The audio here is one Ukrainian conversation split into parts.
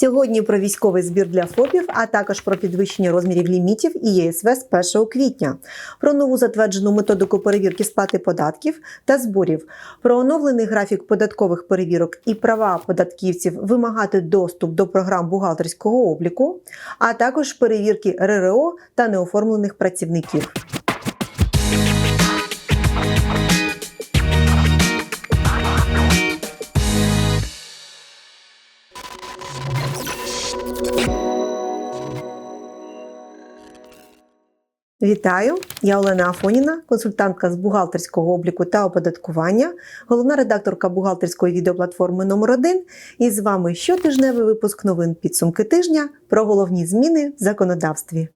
Сьогодні про військовий збір для ФОПів, а також про підвищення розмірів лімітів і ЄСВ з 1 квітня, про нову затверджену методику перевірки сплати податків та зборів, про оновлений графік податкових перевірок і права податківців вимагати доступ до програм бухгалтерського обліку, а також перевірки РРО та неоформлених працівників. Вітаю! Я Олена Афоніна, консультантка з бухгалтерського обліку та оподаткування, головна редакторка бухгалтерської відеоплатформи номер 1 І з вами щотижневий випуск новин підсумки тижня про головні зміни в законодавстві.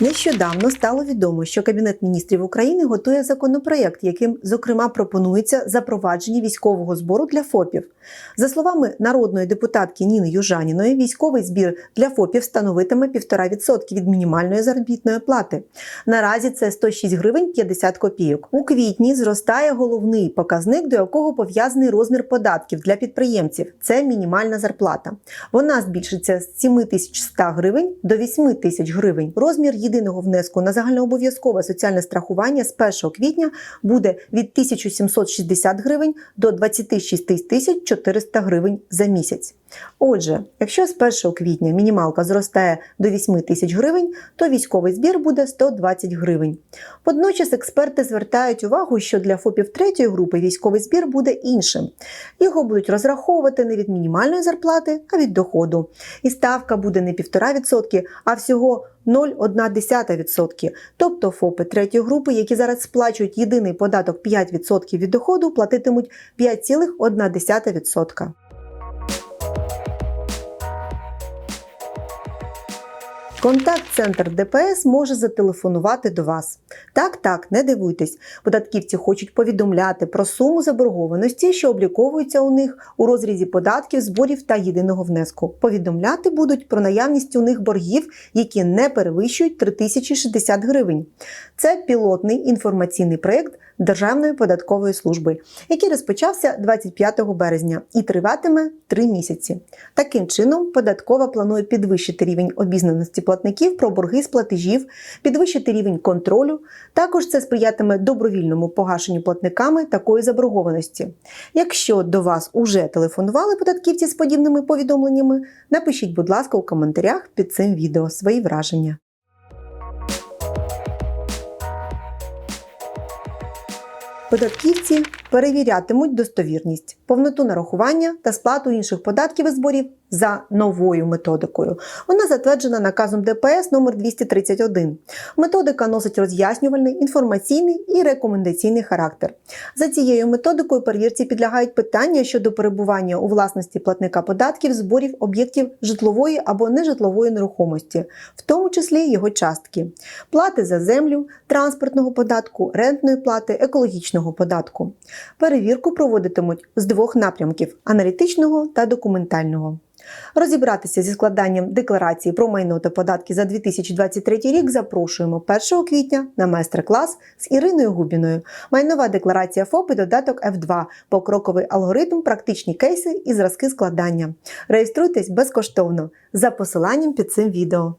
Нещодавно стало відомо, що Кабінет міністрів України готує законопроєкт, яким, зокрема, пропонується запровадження військового збору для ФОПів. За словами народної депутатки Ніни Южаніної, військовий збір для ФОПів становитиме 1,5% від мінімальної заробітної плати. Наразі це 106 гривень 50 копійок. У квітні зростає головний показник, до якого пов'язаний розмір податків для підприємців. Це мінімальна зарплата. Вона збільшиться з 7100 гривень до 8 тисяч гривень. Розмір єдиного внеску на загальнообов'язкове соціальне страхування з 1 квітня буде від 1760 гривень до 26 тисяч 400 гривень за місяць. Отже, якщо з 1 квітня мінімалка зростає до 8 тисяч гривень, то військовий збір буде 120 гривень. Водночас експерти звертають увагу, що для ФОПів третьої групи військовий збір буде іншим. Його будуть розраховувати не від мінімальної зарплати, а від доходу. І ставка буде не 1,5%, а всього 0,1%. Тобто ФОПи третьої групи, які зараз сплачують єдиний податок 5% від доходу, платитимуть 5,1%. Контакт-центр ДПС може зателефонувати до вас. Так, так, не дивуйтесь. Податківці хочуть повідомляти про суму заборгованості, що обліковується у них у розрізі податків, зборів та єдиного внеску. Повідомляти будуть про наявність у них боргів, які не перевищують 3060 гривень. Це пілотний інформаційний проєкт Державної податкової служби, який розпочався 25 березня і триватиме 3 місяці. Таким чином, податкова планує підвищити рівень обізнаності платників про борги з платежів, підвищити рівень контролю. Також це сприятиме добровільному погашенню платниками такої заборгованості. Якщо до вас уже телефонували податківці з подібними повідомленнями, напишіть, будь ласка, у коментарях під цим відео свої враження. Податківці перевірятимуть достовірність, повноту нарахування та сплату інших податків і зборів за новою методикою. Вона затверджена наказом ДПС номер 231. Методика носить роз'яснювальний, інформаційний і рекомендаційний характер. За цією методикою перевірці підлягають питання щодо перебування у власності платника податків, зборів об'єктів житлової або нежитлової нерухомості, в тому числі його частки, плати за землю, транспортного податку, рентної плати, екологічного податку. Перевірку проводитимуть з двох напрямків аналітичного та документального. Розібратися зі складанням декларації про майно та податки за 2023 рік запрошуємо 1 квітня на майстер-клас з Іриною Губіною. Майнова декларація ФОП і додаток F2, покроковий алгоритм, практичні кейси і зразки складання. Реєструйтесь безкоштовно за посиланням під цим відео.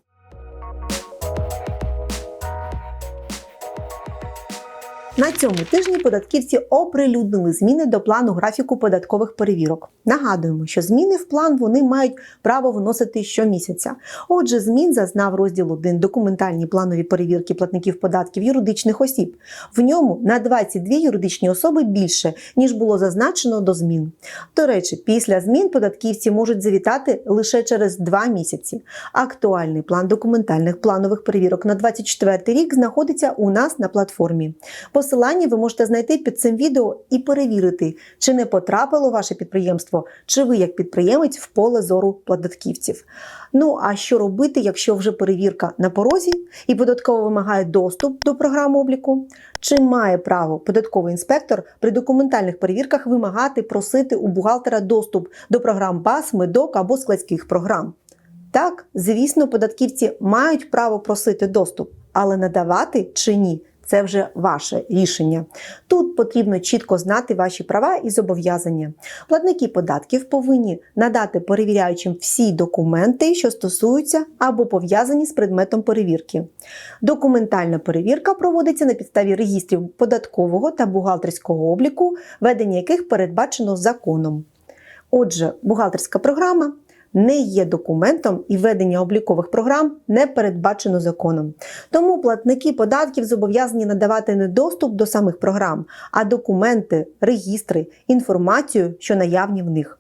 На цьому тижні податківці оприлюднили зміни до плану графіку податкових перевірок. Нагадуємо, що зміни в план вони мають право вносити щомісяця. Отже, змін зазнав розділ 1 документальні планові перевірки платників податків юридичних осіб. В ньому на 22 юридичні особи більше, ніж було зазначено до змін. До речі, після змін податківці можуть завітати лише через 2 місяці. Актуальний план документальних планових перевірок на 24 рік знаходиться у нас на платформі. Посилання ви можете знайти під цим відео і перевірити, чи не потрапило ваше підприємство, чи ви як підприємець в поле зору податківців. Ну а що робити, якщо вже перевірка на порозі і податково вимагає доступ до програми обліку? Чи має право податковий інспектор при документальних перевірках вимагати просити у бухгалтера доступ до програм БАС, медок або складських програм? Так, звісно, податківці мають право просити доступ, але надавати чи ні це вже ваше рішення. Тут потрібно чітко знати ваші права і зобов'язання. Платники податків повинні надати перевіряючим всі документи, що стосуються або пов'язані з предметом перевірки. Документальна перевірка проводиться на підставі регістрів податкового та бухгалтерського обліку, ведення яких передбачено законом. Отже, бухгалтерська програма не є документом і ведення облікових програм не передбачено законом. Тому платники податків зобов'язані надавати не доступ до самих програм, а документи, регістри, інформацію, що наявні в них.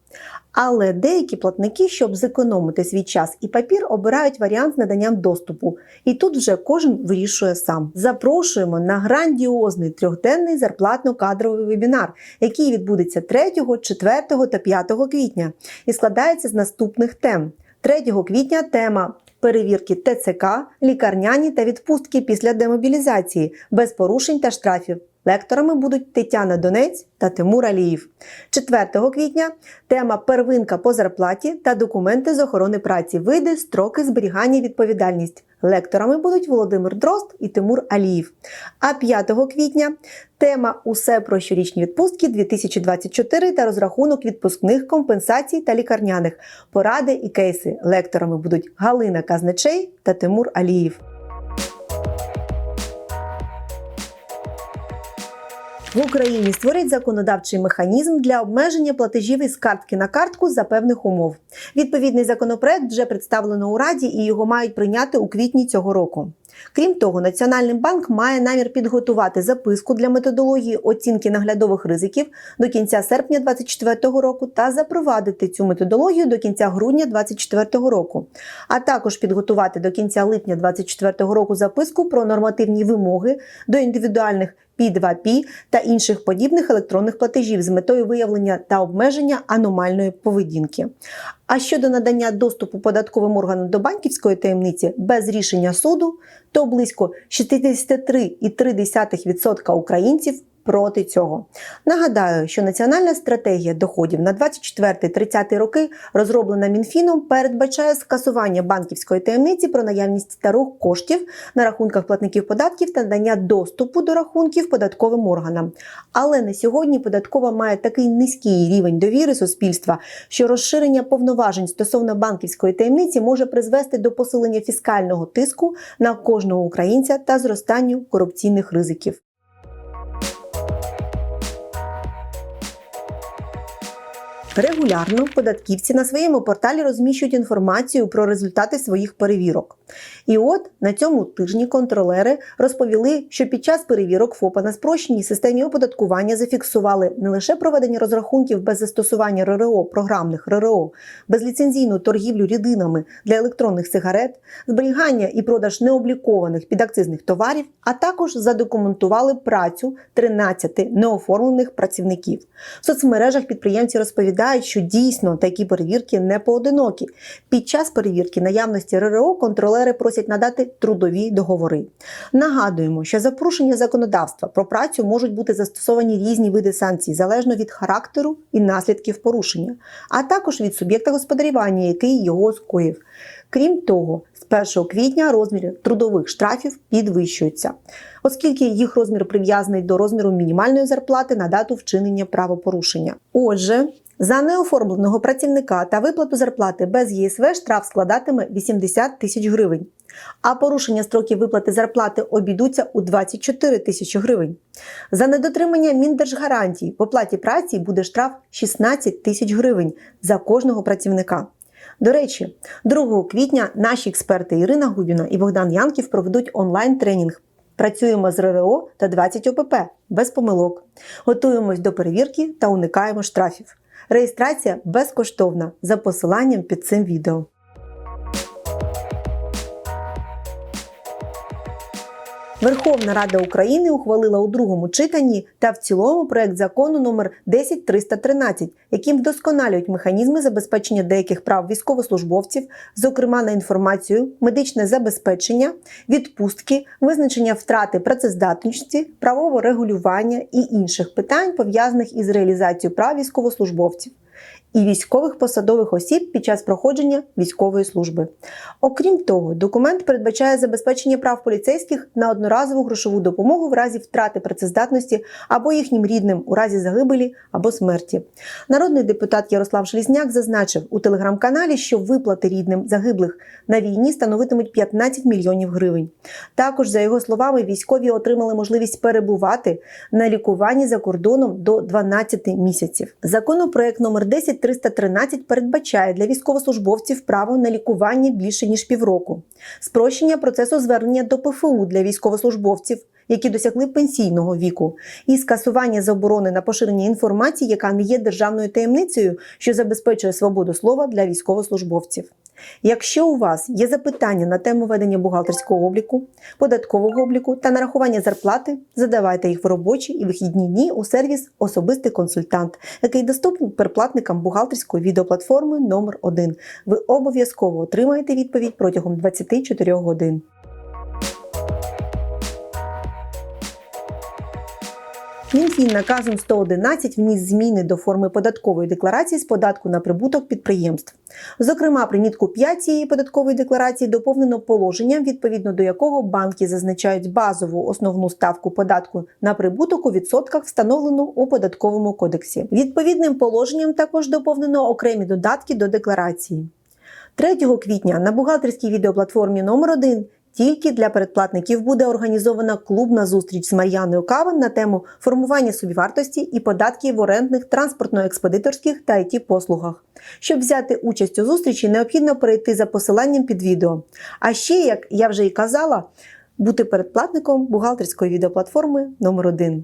Але деякі платники, щоб зекономити свій час і папір, обирають варіант з наданням доступу. І тут вже кожен вирішує сам. Запрошуємо на грандіозний трьохденний зарплатно-кадровий вебінар, який відбудеться 3, 4 та 5 квітня і складається з наступних тем. 3 квітня тема. Перевірки ТЦК, лікарняні та відпустки після демобілізації без порушень та штрафів. Лекторами будуть Тетяна Донець та Тимур Аліїв. 4 квітня тема первинка по зарплаті та документи з охорони праці, види, строки зберігання, відповідальність. Лекторами будуть Володимир Дрозд і Тимур Аліїв. А 5 квітня тема Усе про щорічні відпустки 2024 та розрахунок відпускних компенсацій та лікарняних, поради і кейси. Лекторами будуть Галина Казничей та Тимур Аліїв. В Україні створять законодавчий механізм для обмеження платежів із картки на картку за певних умов. Відповідний законопроект вже представлено у Раді і його мають прийняти у квітні цього року. Крім того, Національний банк має намір підготувати записку для методології оцінки наглядових ризиків до кінця серпня 2024 року та запровадити цю методологію до кінця грудня 2024 року, а також підготувати до кінця липня 2024 року записку про нормативні вимоги до індивідуальних P2P та інших подібних електронних платежів з метою виявлення та обмеження аномальної поведінки. А щодо надання доступу податковим органам до банківської таємниці без рішення суду, то близько 63,3% українців проти цього. Нагадаю, що національна стратегія доходів на 24-30 роки, розроблена Мінфіном, передбачає скасування банківської таємниці про наявність та рух коштів на рахунках платників податків та надання доступу до рахунків податковим органам. Але на сьогодні податкова має такий низький рівень довіри суспільства, що розширення повноважень стосовно банківської таємниці може призвести до посилення фіскального тиску на кожного українця та зростанню корупційних ризиків. Регулярно податківці на своєму порталі розміщують інформацію про результати своїх перевірок. І от на цьому тижні контролери розповіли, що під час перевірок ФОПа на спрощеній системі оподаткування зафіксували не лише проведення розрахунків без застосування РРО, програмних РРО, безліцензійну торгівлю рідинами для електронних сигарет, зберігання і продаж необлікованих підакцизних товарів, а також задокументували працю 13 неоформлених працівників. В соцмережах підприємці розповідають, що дійсно такі перевірки не поодинокі. Під час перевірки наявності РРО контролери просять надати трудові договори. Нагадуємо, що за порушення законодавства про працю можуть бути застосовані різні види санкцій залежно від характеру і наслідків порушення, а також від суб'єкта господарювання, який його скоїв. Крім того, з 1 квітня розмір трудових штрафів підвищується, оскільки їх розмір прив'язаний до розміру мінімальної зарплати на дату вчинення правопорушення. Отже, за неоформленого працівника та виплату зарплати без ЄСВ штраф складатиме 80 тисяч гривень, а порушення строків виплати зарплати обійдуться у 24 тисячі гривень. За недотримання міндержгарантій в оплаті праці буде штраф 16 тисяч гривень за кожного працівника. До речі, 2 квітня наші експерти Ірина Губіна і Богдан Янків проведуть онлайн-тренінг. Працюємо з РРО та 20 ОПП без помилок. Готуємось до перевірки та уникаємо штрафів. Реєстрація безкоштовна за посиланням під цим відео. Верховна Рада України ухвалила у другому читанні та в цілому проект закону номер 10313, яким вдосконалюють механізми забезпечення деяких прав військовослужбовців, зокрема на інформацію, медичне забезпечення, відпустки, визначення втрати працездатності, правового регулювання і інших питань, пов'язаних із реалізацією прав військовослужбовців. І військових посадових осіб під час проходження військової служби. Окрім того, документ передбачає забезпечення прав поліцейських на одноразову грошову допомогу в разі втрати працездатності або їхнім рідним у разі загибелі або смерті. Народний депутат Ярослав Желізняк зазначив у телеграм-каналі, що виплати рідним загиблих на війні становитимуть 15 мільйонів гривень. Також, за його словами, військові отримали можливість перебувати на лікуванні за кордоном до 12 місяців. Законопроект номер 10313 передбачає для військовослужбовців право на лікування більше ніж півроку, спрощення процесу звернення до ПФУ для військовослужбовців. Які досягли пенсійного віку, і скасування заборони на поширення інформації, яка не є державною таємницею, що забезпечує свободу слова для військовослужбовців. Якщо у вас є запитання на тему ведення бухгалтерського обліку, податкового обліку та нарахування зарплати, задавайте їх в робочі і вихідні дні у сервіс Особистий консультант, який доступний переплатникам бухгалтерської відеоплатформи номер 1 Ви обов'язково отримаєте відповідь протягом 24 годин. Мінфін наказом 111 вніс зміни до форми податкової декларації з податку на прибуток підприємств. Зокрема, примітку 5 цієї податкової декларації доповнено положенням, відповідно до якого банки зазначають базову основну ставку податку на прибуток у відсотках, встановлену у податковому кодексі. Відповідним положенням також доповнено окремі додатки до декларації. 3 квітня на бухгалтерській відеоплатформі номер 1 тільки для передплатників буде організована клубна зустріч з Мар'яною Кавин на тему формування собівартості і податків в орендних транспортно-експедиторських та it послугах. Щоб взяти участь у зустрічі, необхідно перейти за посиланням під відео. А ще, як я вже і казала, бути передплатником бухгалтерської відеоплатформи номер 1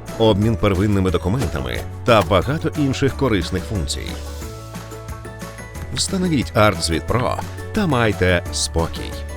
обмін первинними документами та багато інших корисних функцій. Встановіть ArtSuite Pro та майте спокій.